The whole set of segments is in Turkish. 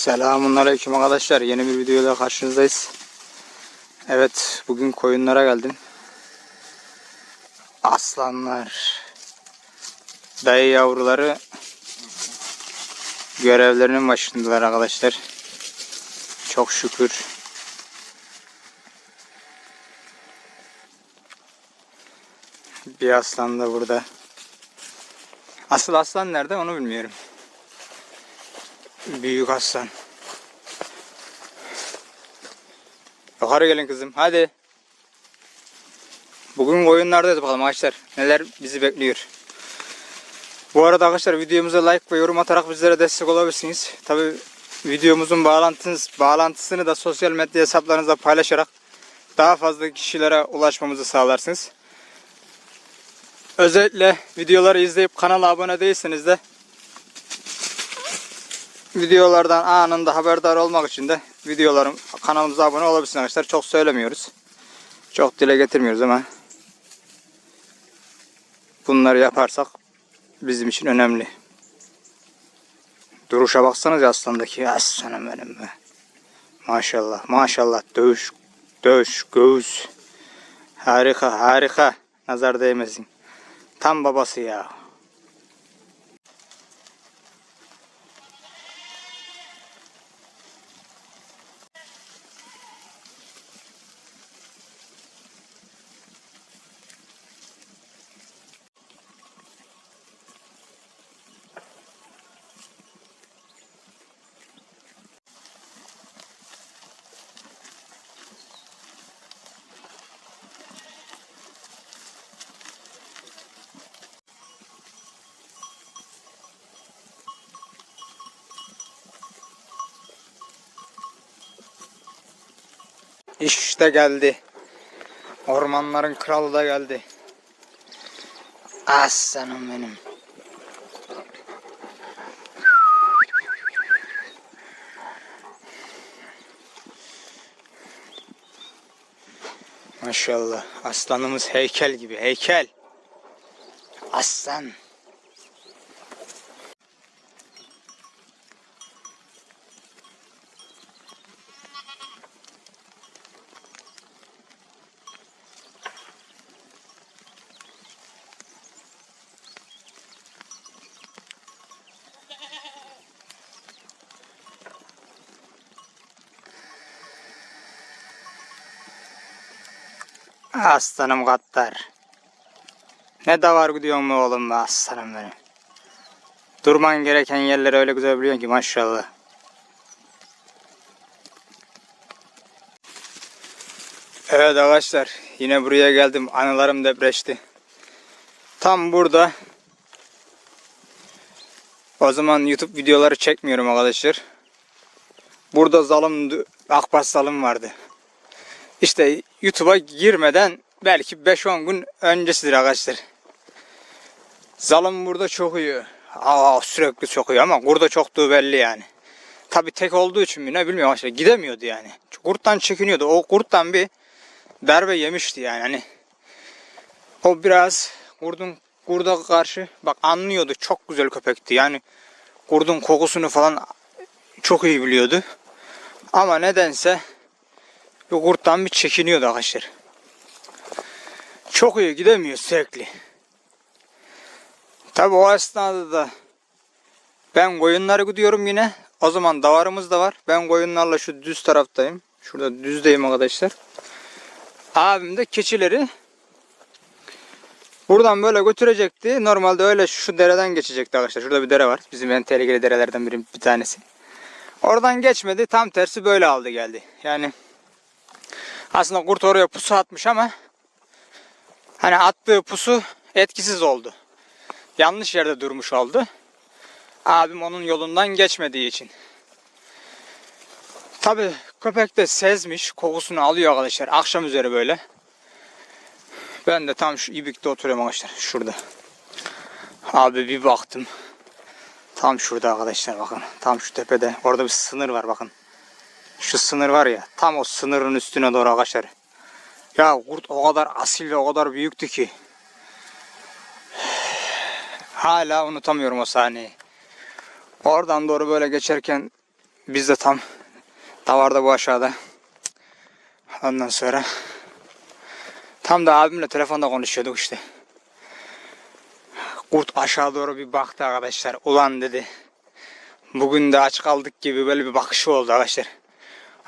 Selamun Aleyküm arkadaşlar. Yeni bir videoyla karşınızdayız. Evet, bugün koyunlara geldim. Aslanlar. Dayı yavruları görevlerinin başındalar arkadaşlar. Çok şükür. Bir aslan da burada. Asıl aslan nerede onu bilmiyorum. Büyük aslan. Yukarı gelin kızım. Hadi. Bugün oyunlardayız bakalım arkadaşlar. Neler bizi bekliyor. Bu arada arkadaşlar videomuza like ve yorum atarak bizlere destek olabilirsiniz. Tabi videomuzun bağlantınız, bağlantısını da sosyal medya hesaplarınızda paylaşarak daha fazla kişilere ulaşmamızı sağlarsınız. Özellikle videoları izleyip kanala abone değilseniz de videolardan anında haberdar olmak için de videolarım kanalımıza abone olabilirsiniz arkadaşlar. Çok söylemiyoruz. Çok dile getirmiyoruz ama bunları yaparsak bizim için önemli. Duruşa baksanız aslandaki aslanım benim be. Maşallah maşallah dövüş dövüş göğüs. Harika harika. Nazar değmesin. Tam babası ya. İşte geldi. Ormanların kralı da geldi. Aslanım benim. Maşallah. Aslanımız heykel gibi. Heykel. Aslan. Aslanım katlar. Ne davar gidiyorsun mu oğlum be aslanım benim. Durman gereken yerleri öyle güzel biliyorsun ki maşallah. Evet arkadaşlar yine buraya geldim. Anılarım depreşti. Tam burada. O zaman YouTube videoları çekmiyorum arkadaşlar. Burada zalım, akbaş zalım vardı. İşte YouTube'a girmeden belki 5-10 gün öncesidir arkadaşlar. Zalım burada çok iyi. Aa, sürekli çok iyi ama burada çoktuğu belli yani. Tabi tek olduğu için mi ne bilmiyorum arkadaşlar. Gidemiyordu yani. Kurttan çekiniyordu. O kurttan bir darbe yemişti yani. Hani o biraz kurdun kurda karşı bak anlıyordu. Çok güzel köpekti. Yani kurdun kokusunu falan çok iyi biliyordu. Ama nedense bir kurttan bir çekiniyordu arkadaşlar. Çok iyi gidemiyor sürekli. Tabi o esnada da ben koyunları gidiyorum yine. O zaman davarımız da var. Ben koyunlarla şu düz taraftayım. Şurada düzdeyim arkadaşlar. Abim de keçileri buradan böyle götürecekti. Normalde öyle şu dereden geçecekti arkadaşlar. Şurada bir dere var. Bizim en tehlikeli derelerden biri bir tanesi. Oradan geçmedi. Tam tersi böyle aldı geldi. Yani aslında kurt oraya pusu atmış ama hani attığı pusu etkisiz oldu. Yanlış yerde durmuş oldu. Abim onun yolundan geçmediği için. Tabi köpek de sezmiş. Kokusunu alıyor arkadaşlar. Akşam üzeri böyle. Ben de tam şu ibikte oturuyorum arkadaşlar. Şurada. Abi bir baktım. Tam şurada arkadaşlar bakın. Tam şu tepede. Orada bir sınır var bakın. Şu sınır var ya. Tam o sınırın üstüne doğru arkadaşlar. Ya kurt o kadar asil ve o kadar büyüktü ki. Hala unutamıyorum o sahneyi. Oradan doğru böyle geçerken Biz de tam davarda bu aşağıda. Ondan sonra tam da abimle telefonda konuşuyorduk işte. Kurt aşağı doğru bir baktı arkadaşlar. Ulan dedi. Bugün de aç kaldık gibi böyle bir bakışı oldu arkadaşlar.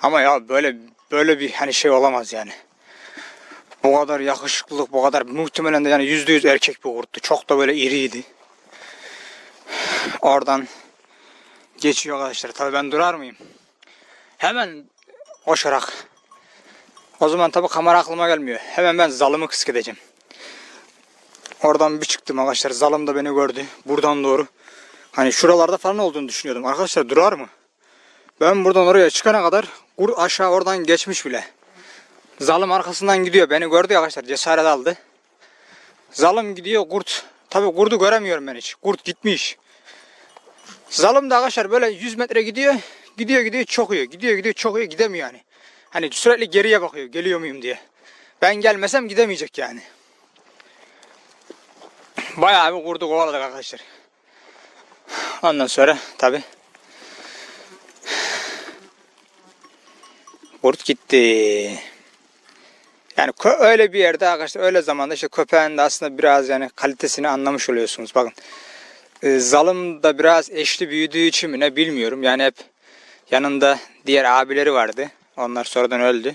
Ama ya böyle böyle bir hani şey olamaz yani. Bu kadar yakışıklılık, bu kadar muhtemelen de yani yüzde yüz erkek bir kurttu. Çok da böyle iriydi. Oradan geçiyor arkadaşlar. Tabii ben durar mıyım? Hemen koşarak. O zaman tabii kamera aklıma gelmiyor. Hemen ben zalımı kısk edeceğim. Oradan bir çıktım arkadaşlar. Zalım da beni gördü. Buradan doğru. Hani şuralarda falan olduğunu düşünüyordum. Arkadaşlar durar mı? Ben buradan oraya çıkana kadar kur aşağı oradan geçmiş bile. Zalım arkasından gidiyor. Beni gördü arkadaşlar. Cesaret aldı. Zalım gidiyor. Kurt. Tabii kurdu göremiyorum ben hiç. Kurt gitmiş. Zalım da arkadaşlar böyle 100 metre gidiyor. Gidiyor gidiyor çokuyor. Gidiyor gidiyor çokuyor. Gidemiyor yani. Hani sürekli geriye bakıyor. Geliyor muyum diye. Ben gelmesem gidemeyecek yani. Bayağı bir kurdu kovaladık arkadaşlar. Ondan sonra tabi kurt gitti. Yani öyle bir yerde arkadaşlar öyle zamanda işte köpeğin de aslında biraz yani kalitesini anlamış oluyorsunuz. Bakın e, zalım da biraz eşli büyüdüğü için mi ne bilmiyorum. Yani hep yanında diğer abileri vardı. Onlar sonradan öldü.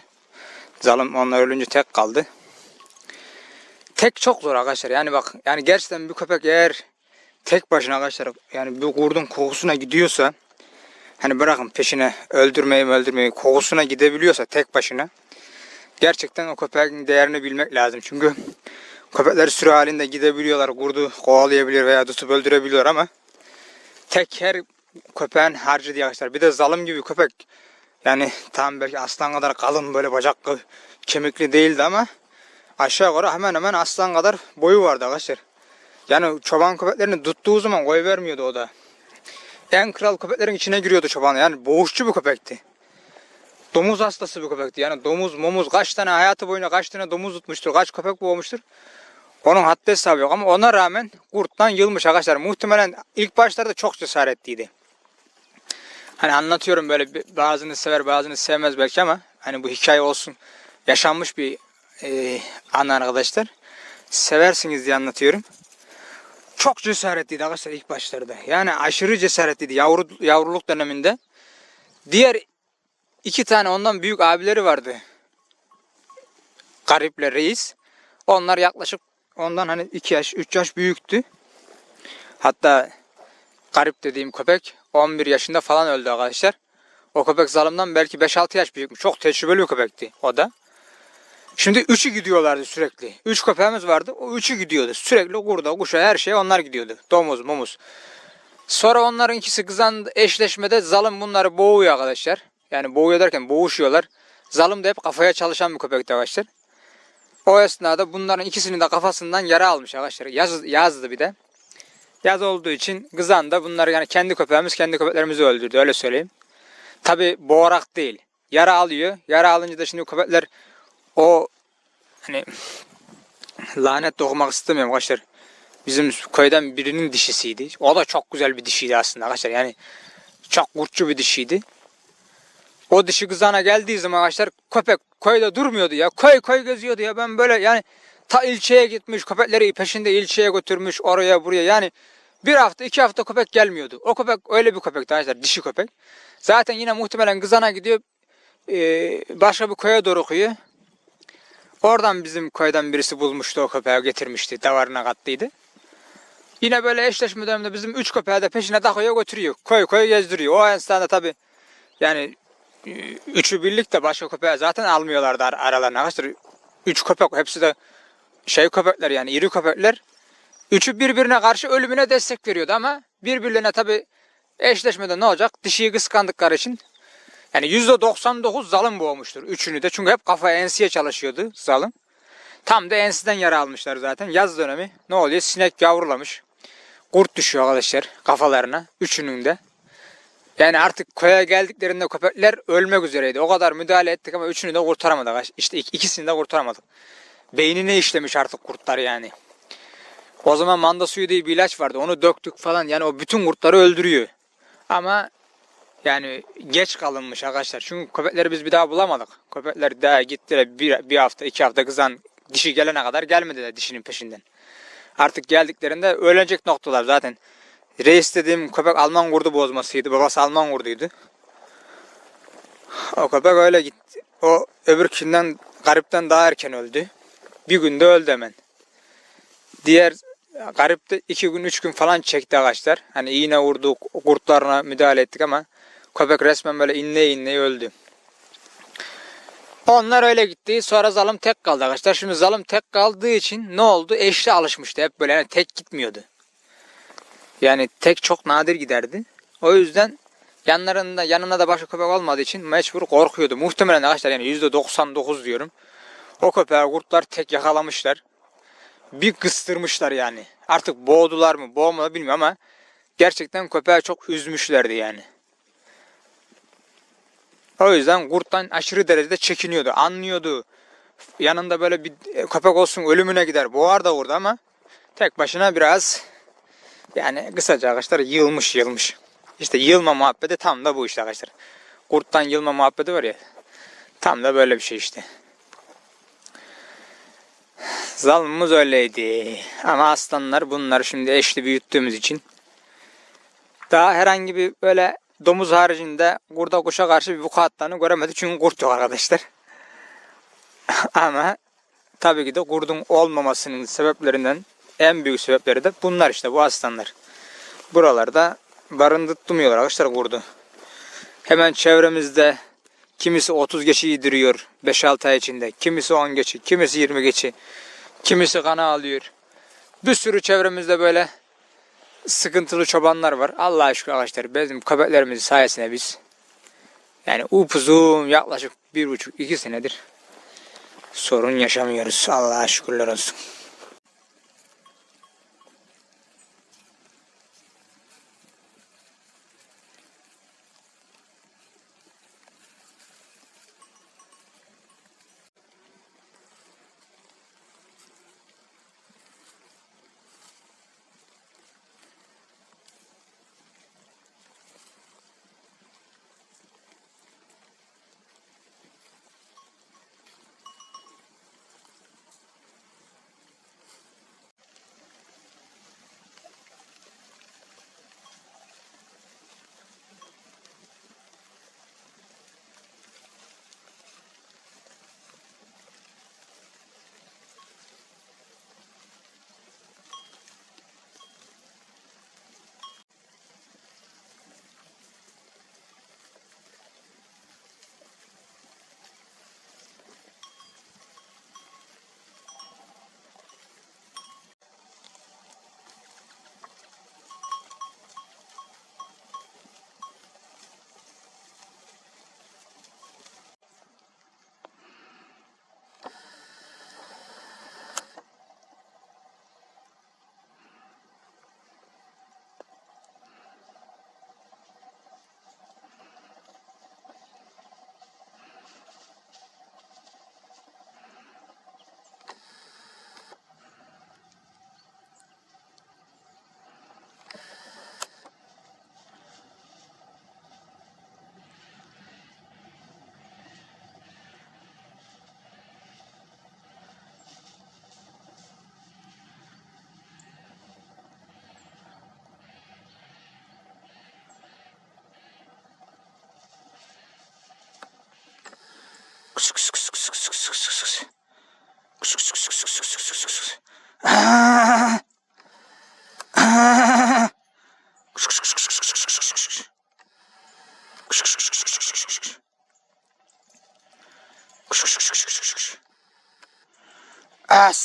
Zalım onlar ölünce tek kaldı. Tek çok zor arkadaşlar. Yani bak yani gerçekten bir köpek eğer tek başına arkadaşlar yani bir kurdun kokusuna gidiyorsa hani bırakın peşine öldürmeyi öldürmeyi kokusuna gidebiliyorsa tek başına gerçekten o köpeğin değerini bilmek lazım. Çünkü köpekler sürü halinde gidebiliyorlar. Kurdu kovalayabilir veya tutup öldürebiliyor ama tek her köpeğin harcı diye arkadaşlar. Bir de zalim gibi köpek yani tam belki aslan kadar kalın böyle bacaklı kemikli değildi ama aşağı yukarı hemen hemen aslan kadar boyu vardı arkadaşlar. Yani çoban köpeklerini tuttuğu zaman koy vermiyordu o da. En kral köpeklerin içine giriyordu çoban. Yani boğuşçu bir köpekti. Domuz hastası bir köpekti. Yani domuz, momuz kaç tane hayatı boyunca kaç tane domuz tutmuştur, kaç köpek boğmuştur. Onun haddi hesabı yok ama ona rağmen kurttan yılmış arkadaşlar. Muhtemelen ilk başlarda çok cesaretliydi. Hani anlatıyorum böyle bazını sever bazını sevmez belki ama hani bu hikaye olsun. Yaşanmış bir e, an arkadaşlar. Seversiniz diye anlatıyorum. Çok cesaretliydi arkadaşlar ilk başlarda. Yani aşırı cesaretliydi yavru, yavruluk döneminde. Diğer iki tane ondan büyük abileri vardı. Gariple reis. Onlar yaklaşık ondan hani 2 yaş 3 yaş büyüktü. Hatta garip dediğim köpek 11 yaşında falan öldü arkadaşlar. O köpek zalimden belki 5-6 yaş büyükmüş. Çok tecrübeli bir köpekti o da. Şimdi üçü gidiyorlardı sürekli. Üç köpeğimiz vardı. O üçü gidiyordu. Sürekli kurda, kuşa her şeye onlar gidiyordu. Domuz, mumuz. Sonra onların ikisi kızan eşleşmede zalim bunları boğuyor arkadaşlar. Yani boğuyor derken boğuşuyorlar. Zalim de hep kafaya çalışan bir köpekti arkadaşlar. O esnada bunların ikisinin de kafasından yara almış arkadaşlar. Yaz, yazdı bir de. Yaz olduğu için kızan da bunları yani kendi köpeğimiz kendi köpeklerimizi öldürdü öyle söyleyeyim. Tabi boğarak değil. Yara alıyor. Yara alınca da şimdi köpekler o hani lanet dokumak istemiyorum arkadaşlar. Bizim köyden birinin dişisiydi. O da çok güzel bir dişiydi aslında arkadaşlar. Yani çok kurtçu bir dişiydi. O dişi kızana geldiği zaman arkadaşlar köpek köyde durmuyordu ya. Köy köy geziyordu ya. Ben böyle yani ta ilçeye gitmiş köpekleri peşinde ilçeye götürmüş oraya buraya yani bir hafta iki hafta köpek gelmiyordu. O köpek öyle bir köpekti arkadaşlar dişi köpek. Zaten yine muhtemelen kızana gidiyor başka bir köye doğru kıyıyor. Oradan bizim köyden birisi bulmuştu o köpeği getirmişti. Davarına kattıydı. Yine böyle eşleşme döneminde bizim üç köpeği de peşine takıyor götürüyor. Köy köy gezdiriyor. O esnada tabi yani e, üçü birlikte başka köpeği zaten almıyorlardı ar- aralarına. Arkadaşlar üç köpek hepsi de şey köpekler yani iri köpekler. Üçü birbirine karşı ölümüne destek veriyordu ama birbirlerine tabi eşleşmede ne olacak? Dişiyi kıskandıkları için yani %99 zalim boğmuştur. Üçünü de. Çünkü hep kafaya ensiye çalışıyordu zalim. Tam da ensiden yara almışlar zaten. Yaz dönemi ne oluyor? Sinek yavrulamış. Kurt düşüyor arkadaşlar kafalarına. Üçünün de. Yani artık köye geldiklerinde köpekler ölmek üzereydi. O kadar müdahale ettik ama üçünü de kurtaramadık. İşte ik- ikisini de kurtaramadık. Beynine işlemiş artık kurtlar yani. O zaman manda suyu diye bir ilaç vardı. Onu döktük falan. Yani o bütün kurtları öldürüyor. Ama Yani geç kalınmış arkadaşlar. Çünkü köpekleri biz bir daha bulamadık. Köpekler daha gittiler bir, bir hafta iki hafta kızan dişi gelene kadar gelmediler dişinin peşinden. Artık geldiklerinde ölecek noktalar zaten. Reis dediğim köpek Alman kurdu bozmasıydı. Babası Alman kurduydu. O köpek öyle gitti. O öbürkünden garipten daha erken öldü. Bir günde öldü hemen. Diğer garip de iki gün üç gün falan çekti ağaçlar. Hani iğne vurduk, kurtlarına müdahale ettik ama köpek resmen böyle inleye inleye öldü. Onlar öyle gitti. Sonra Zalım tek kaldı arkadaşlar. Şimdi Zalım tek kaldığı için ne oldu? Eşli alışmıştı. Hep böyle yani tek gitmiyordu. Yani tek çok nadir giderdi. O yüzden yanlarında yanına da başka köpek olmadığı için mecbur korkuyordu. Muhtemelen arkadaşlar yani %99 diyorum. O köpeği kurtlar tek yakalamışlar. Bir kıstırmışlar yani. Artık boğdular mı boğmadı bilmiyorum ama gerçekten köpeği çok üzmüşlerdi yani. O yüzden kurttan aşırı derecede çekiniyordu. Anlıyordu. Yanında böyle bir köpek olsun ölümüne gider. Boğar da vurdu ama tek başına biraz yani kısaca arkadaşlar yılmış yılmış. İşte yılma muhabbeti tam da bu işte arkadaşlar. Kurttan yılma muhabbeti var ya. Tam da böyle bir şey işte. Zalmımız öyleydi. Ama aslanlar bunları şimdi eşli büyüttüğümüz için daha herhangi bir böyle domuz haricinde kurda kuşa karşı bir vukuatlarını göremedik. Çünkü kurt yok arkadaşlar. Ama tabii ki de kurdun olmamasının sebeplerinden en büyük sebepleri de bunlar işte bu aslanlar. Buralarda barındırtmıyorlar arkadaşlar kurdu. Hemen çevremizde kimisi 30 geçi yediriyor 5-6 ay içinde. Kimisi 10 geçi, kimisi 20 geçi. Kimisi kana alıyor. Bir sürü çevremizde böyle sıkıntılı çobanlar var. Allah'a şükür arkadaşlar bizim köpeklerimizin sayesinde biz yani upuzun yaklaşık bir buçuk iki senedir sorun yaşamıyoruz. Allah'a şükürler olsun.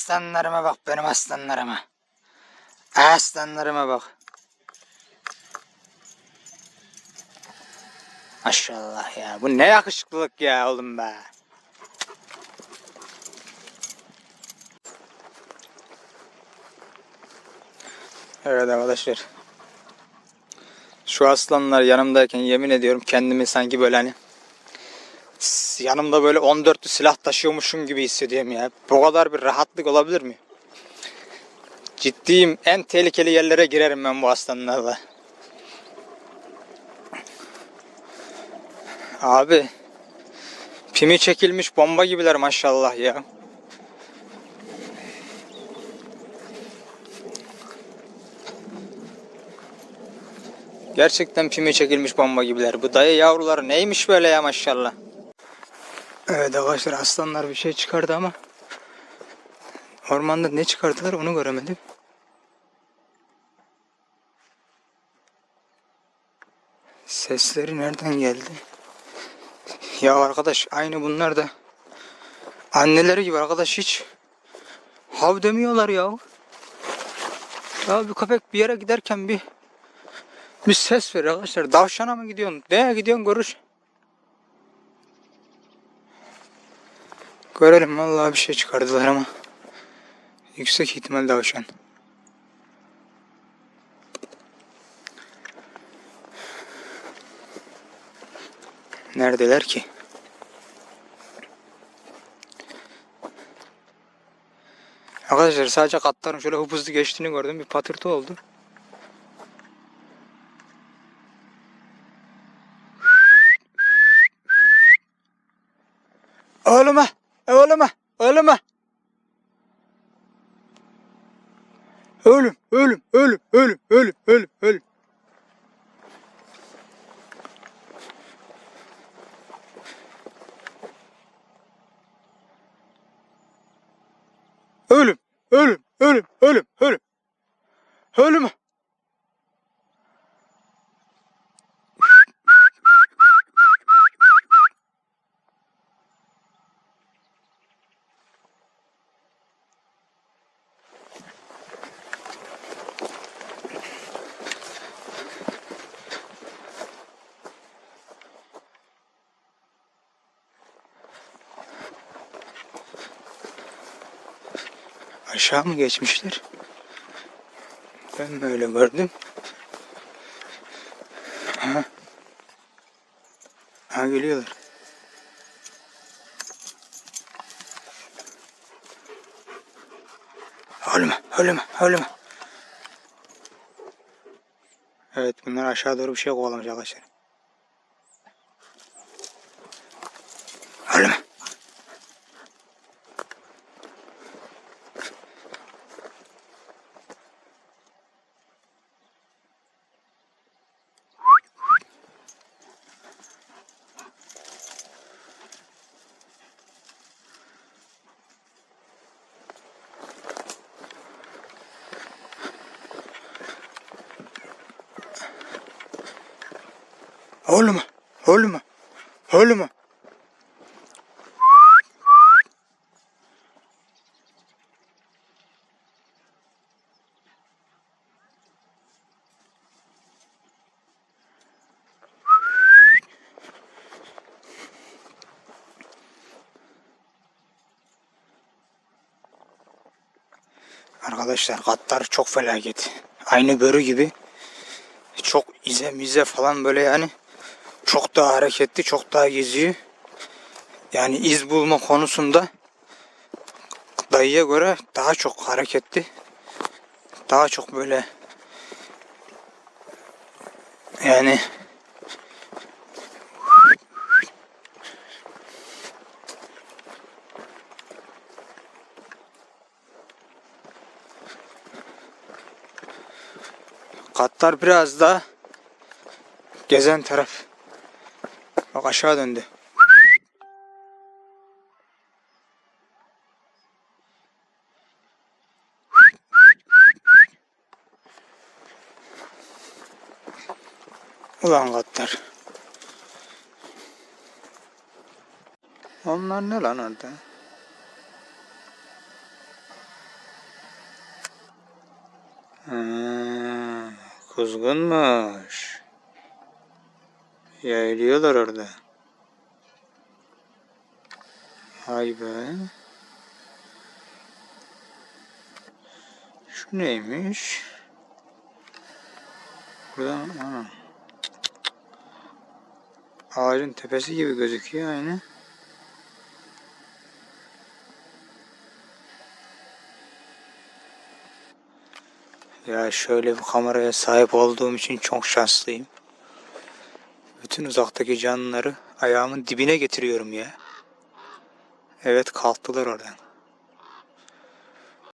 Aslanlarıma bak benim aslanlarıma. Aslanlarıma bak. Maşallah ya. Bu ne yakışıklılık ya oğlum be. Evet arkadaşlar. Şu aslanlar yanımdayken yemin ediyorum kendimi sanki böyle hani yanımda böyle 14'lü silah taşıyormuşum gibi hissediyorum ya. Bu kadar bir rahatlık olabilir mi? Ciddiyim. En tehlikeli yerlere girerim ben bu aslanlarla. Abi pimi çekilmiş bomba gibiler maşallah ya. Gerçekten pimi çekilmiş bomba gibiler. Bu dayı yavruları neymiş böyle ya maşallah. Evet arkadaşlar aslanlar bir şey çıkardı ama ormanda ne çıkardılar onu göremedim. Sesleri nereden geldi? Ya arkadaş aynı bunlar da anneleri gibi arkadaş hiç hav demiyorlar ya. Ya bir köpek bir yere giderken bir bir ses veriyor arkadaşlar. Davşana mı gidiyorsun? Neye gidiyorsun görüş. Görelim vallahi bir şey çıkardılar ama. Yüksek ihtimal davşan. Neredeler ki? Arkadaşlar sadece katların şöyle hızlı geçtiğini gördüm. Bir patırtı oldu. Oğluma. Ölüm, ölüm, ölüm, ölüm, ölüm, ölüm, ölüm. Ölüm, ölüm, ölüm, ölüm, ölüm. Ölüm. Aşağı mı geçmişler? Ben mi öyle gördüm? Ha. Ha geliyorlar. Ölme, ölme, ölme. Evet bunlar aşağı doğru bir şey kovalamış arkadaşlar. Ölme. Ölme, ölme, ölme. Arkadaşlar katlar çok felaket. Aynı börü gibi. Çok ize mize falan böyle yani çok daha hareketli, çok daha geziyor. Yani iz bulma konusunda dayıya göre daha çok hareketli. Daha çok böyle yani katlar biraz daha gezen taraf. Bak aşağı döndü. Ulan katlar. Onlar ne lan orada? Ha, kuzgunmuş. Yayılıyorlar orada. Hay be. Şu neymiş? Burada ana. Ağacın tepesi gibi gözüküyor aynı. Ya şöyle bir kameraya sahip olduğum için çok şanslıyım. Bütün uzaktaki canlıları Ayağımın dibine getiriyorum ya. Evet kalktılar oradan.